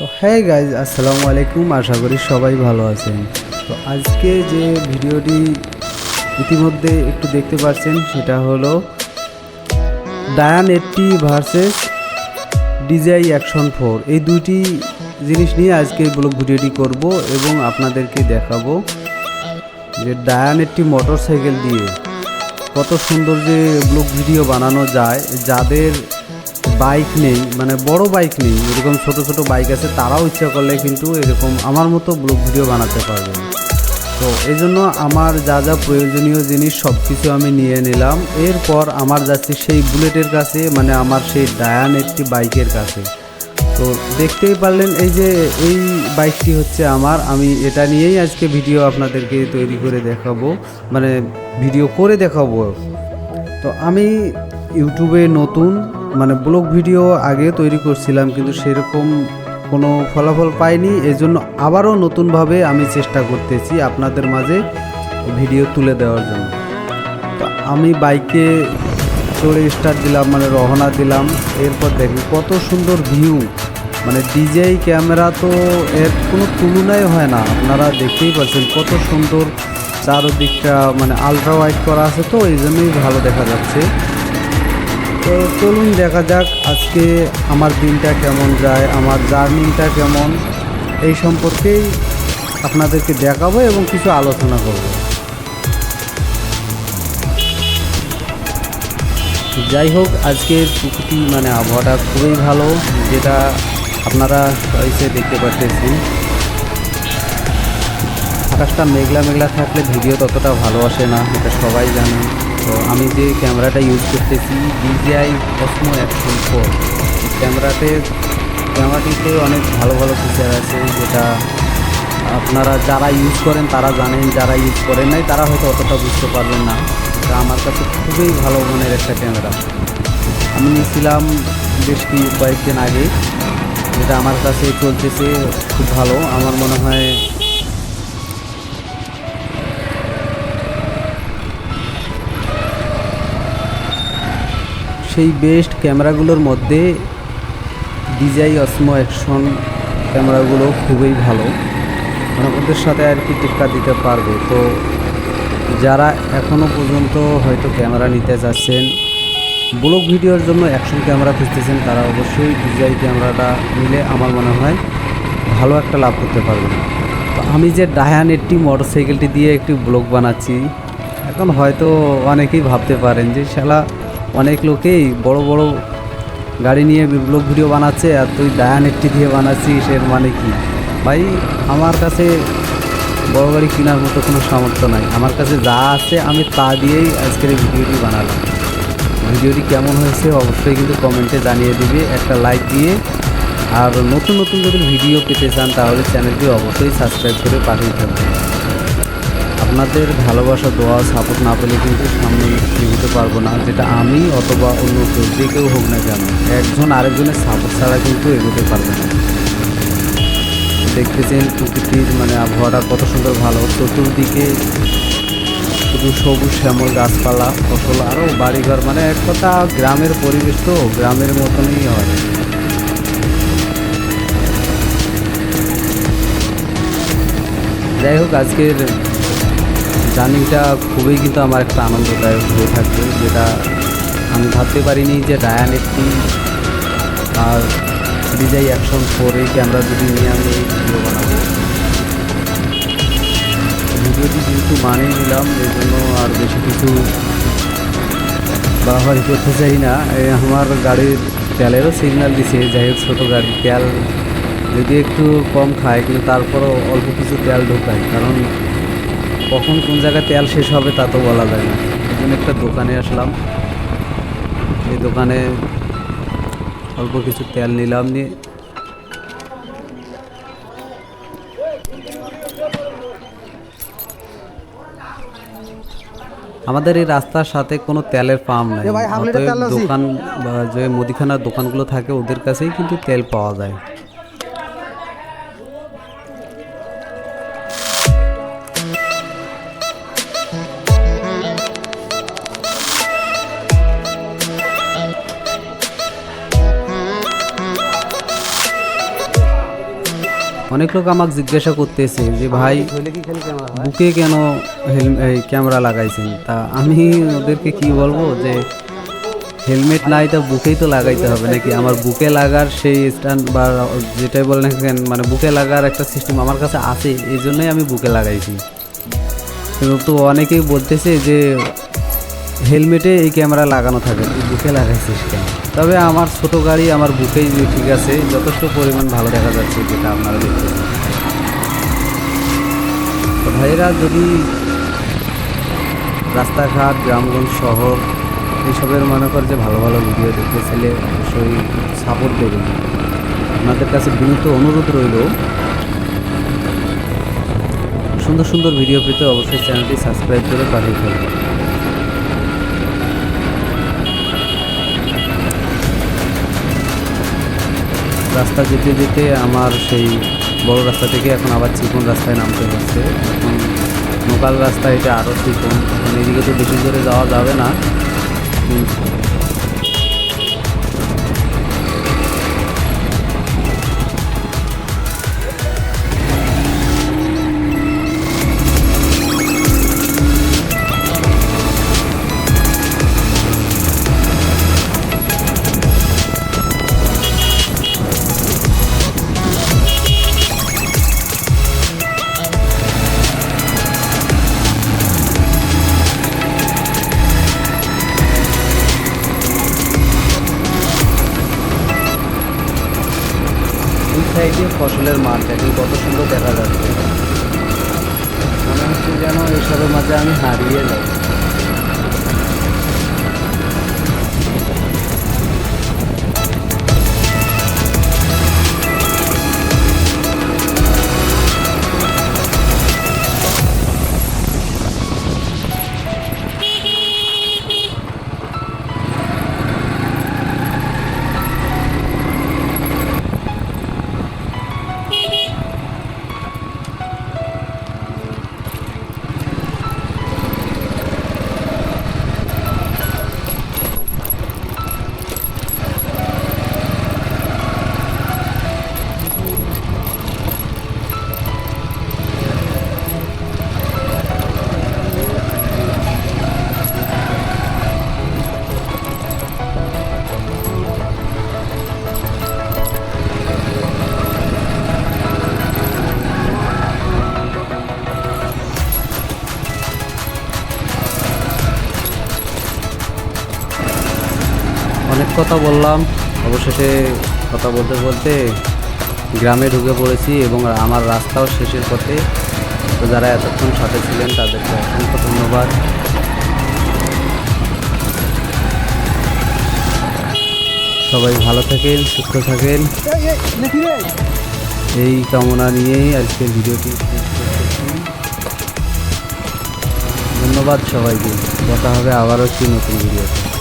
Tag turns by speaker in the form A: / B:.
A: তো হ্যাঁ গাইজ আসসালামু আলাইকুম, আশা করি সবাই ভালো আছেন। তো আজকে যে ভিডিওটি ইতিমধ্যে একটু দেখতে পাচ্ছেন, সেটা হলো ডায়ান eighty versus DJI action four এই দুইটি জিনিস নিয়ে আজকে ব্লগ ভিডিওটি করব এবং আপনাদেরকে দেখাবো যে ডায়ান একটি মোটর সাইকেল দিয়ে কত সুন্দর যে ব্লগ ভিডিও বানানো যায়, যাদের বাইক নেই মানে বড় বাইক নেই, এরকম ছোট ছোট বাইক আছে, তারাও ইচ্ছা করলে কিন্তু এরকম আমার মতো ব্লগ ভিডিও বানাতে পারবেন তো এই জন্য আমার যা যা প্রয়োজনীয় জিনিস সব কিছু আমি নিয়ে নিলাম। এরপর আমার যাচ্ছি সেই বুলেটের কাছে মানে আমার সেই ডায়ান একটি বাইকের কাছে। তো দেখতেই পারলেন, এই যে এই বাইকটি হচ্ছে আমার, আমি এটা নিয়েই আজকে ভিডিও আপনাদেরকে তৈরি করে দেখাবো মানে ভিডিও করে দেখাবো। তো আমি ইউটিউবে নতুন মানে ব্লগ ভিডিও আগে তৈরি করছিলাম, কিন্তু সেরকম কোনো ফলাফল পাইনি। এজন্য আবারও নতুনভাবে আমি চেষ্টা করতেছি আপনাদের মাঝে ভিডিও তুলে দেওয়ার জন্য। তো আমি বাইকে চড়ে স্টার্ট দিলাম মানে রওনা দিলাম। এরপর দেখি কত সুন্দর ভিউ মানে ডিজেই ক্যামেরা তো এর কোনো তুলনাই হয় না। আপনারা দেখতেই পাচ্ছেন কত সুন্দর চারদিকটা মানে আলট্রা ওয়াইড করা আছে তো এই জন্যই ভালো দেখা যাচ্ছে। তো চলুন দেখা যাক আজকে আমার দিনটা কেমন যায়, আমার জার্নিটা কেমন। এই সম্পর্কেই আপনাদেরকে দেখাবো এবং কিছু আলোচনা করব। যাই হোক, আজকের প্রকৃতি মানে আবহাওয়াটা খুবই ভালো, যেটা আপনারা এসে দেখতে পাচ্ছেন আকাশটা মেঘলা মেঘলা থাকলে ভিডিও ততটা ভালো আসে না, এটা সবাই জানে। তো আমি যে ক্যামেরাটা ইউজ করতেছি ডিজিআই কসমো অ্যাকশন ফোর ক্যামেরাতে, ক্যামেরাটিতে অনেক ভালো ভালো ফিচার আছে যেটা আপনারা যারা ইউজ করেন তারা জানেন, যারা ইউজ করেন নাই তারা হয়তো অতটা বুঝতে পারবেন না। এটা আমার কাছে খুবই ভালো মনের একটা ক্যামেরা। আমি নিয়েছিলাম বেশ কি কয়েকদিন আগে। যেটা আমার কাছে চলতেছে খুব ভালো। আমার মনে হয় সেই বেস্ট ক্যামেরাগুলোর মধ্যে ডিজাই অসমো অ্যাকশন ক্যামেরাগুলো খুবই ভালো। মানে ওদের সাথে আর কি টিক্কা দিতে পারবে। তো যারা এখনও পর্যন্ত হয়তো ক্যামেরা নিতে যাচ্ছেন, ব্লগ ভিডিওর জন্য অ্যাকশন ক্যামেরা খুঁজতেছেন, তারা অবশ্যই ডিজাই ক্যামেরাটা নিলে আমার মনে হয় ভালো একটা লাভ করতে পারবেন তো আমি যে ডায়ান এইটটি মোটরসাইকেলটি দিয়ে একটি ব্লগ বানাচ্ছি, এখন হয়তো অনেকেই ভাবতে পারেন যে, শালা অনেক লোকেই বড় বড় গাড়ি নিয়ে ব্লগ ভিডিও বানাচ্ছে আর তুই ডায়ান একটি দিয়ে বানাচ্ছিস, এর মানে কি? ভাই, আমার কাছে বড় গাড়ি কেনার মতো কোনো সামর্থ্য নাই। আমার কাছে যা আছে আমি তা দিয়েই আজকের ভিডিওটি বানালাম। ভিডিওটি কেমন হয়েছে অবশ্যই কিন্তু কমেন্টে জানিয়ে দিবে, একটা লাইক দিয়ে। আর নতুন নতুন যদি ভিডিও পেতে চান তাহলে চ্যানেলটি অবশ্যই সাবস্ক্রাইব করে পাঠিয়ে থাকবেন আপনাদের ভালোবাসা, দোয়া, সাপোর্ট না পেলে কিন্তু সামনে এগোতে পারব না। যেটা আমি অথবা অন্য কেউ, যে কেউ হোক না কেন, একজন আরেকজনের সাপোর্ট ছাড়া কিন্তু এগোতে পারবে না। দেখতেছেন প্রকৃতির মানে আবহাওয়াটা কত সুন্দর ভালো। চতুর্দিকে শুধু সবুজ শ্যামল গাছপালা, ফসল আরও বাড়িঘর। মানে এক কথা, গ্রামের পরিবেশ তো, গ্রামের মতনই হয়। যাই হোক, আজকের জার্নিটা খুবই কিন্তু আমার একটা আনন্দদায়ক হয়ে থাকবে, যেটা আমি ভাবতে পারিনি যে ডায়ান একটি, আর ডিজাই অ্যাকশন ফোর এই ক্যামেরা যদি নিয়ে আমি ভিডিও বানাবো। ভিডিওটি যেহেতু মানিয়ে নিলাম, এই জন্য আর বেশি কিছু বাড়াবাড়ি করতে চাই না। আমার গাড়ির তেলেরও সিগন্যাল দিছে, যাই হোক ছোটো গাড়ি তেল যদি একটু কম খায়, কিন্তু তারপরও অল্প কিছু তেল ঢোকায়, কারণ কখন কোন জায়গায় তেল শেষ হবে তা তো বলা যায় না। এই জন্য একটা দোকানে আসলাম। এই দোকানে অল্প কিছু তেল নিলাম নিয়ে। আমাদের এই রাস্তার সাথে কোনো তেলের পাম্প নাই? দোকান বা যে মুদিখানার দোকানগুলো থাকে ওদের কাছেই কিন্তু তেল পাওয়া যায়। অনেক লোক আমাকে জিজ্ঞাসা করতেছে যে, ভাই, বুকে কেন ক্যামেরা লাগাইছেন? তা আমি ওদেরকে কি বলব যে, হেলমেট নাই তা বুকেই তো লাগাইতে হবে নাকি? আমার বুকে লাগার সেই স্ট্যান্ড বা যেটাই বলেন মানে বুকে লাগার একটা সিস্টেম আমার কাছে আছে, এই জন্যই আমি বুকে লাগাইছি। কিন্তু অনেকেই বলতেছে যে হেলমেটে এই ক্যামেরা লাগানো থাকে বুকে লাগাইছিস কেন তবে আমার ছোট গাড়ি আমার বুকেই ঠিক আছে, যথেষ্ট পরিমাণ ভালো দেখা যাচ্ছে যেটা আপনারা দেখতেছেন তো ভাইয়েরা, যদি রাস্তাঘাট, গ্রামগঞ্জ শহর এইসবের মনে কর যে ভালো ভালো ভিডিও দেখতে চাইলে অবশ্যই সাপোর্ট দেবেন। আপনাদের কাছে বিনীত অনুরোধ রইল, সুন্দর সুন্দর ভিডিও পেতে অবশ্যই চ্যানেলটি সাবস্ক্রাইব করে পাঠিয়ে ফেলবেন। রাস্তা যেতে যেতে আমার সেই বড় রাস্তা থেকে এখন আবার চিকন রাস্তায় নামতে হচ্ছে। এখন লোকাল রাস্তা এটা আরও চিকন। এখন এদিকে তো বেশি করে যাওয়া যাবে না। কিন্তু দুই সাইডে ফসলের মাঠ দেখি কত সুন্দর দেখা যাচ্ছে। মনে হচ্ছে যেন এসবের মাঝে আমি হারিয়ে যাই অনেক কথা বললাম। অবশেষে কথা বলতে বলতে গ্রামে ঢুকে পড়েছি এবং আমার রাস্তাও শেষের পথে। তো যারা এতক্ষণ সাথে ছিলেন, তাদেরকে অসংখ্য ধন্যবাদ। সবাই ভালো থাকেন, সুস্থ থাকেন। এই কামনা নিয়েই আজকে ভিডিওটি ধন্যবাদ সবাইকে। কথা হবে আবারও একটি নতুন ভিডিওতে।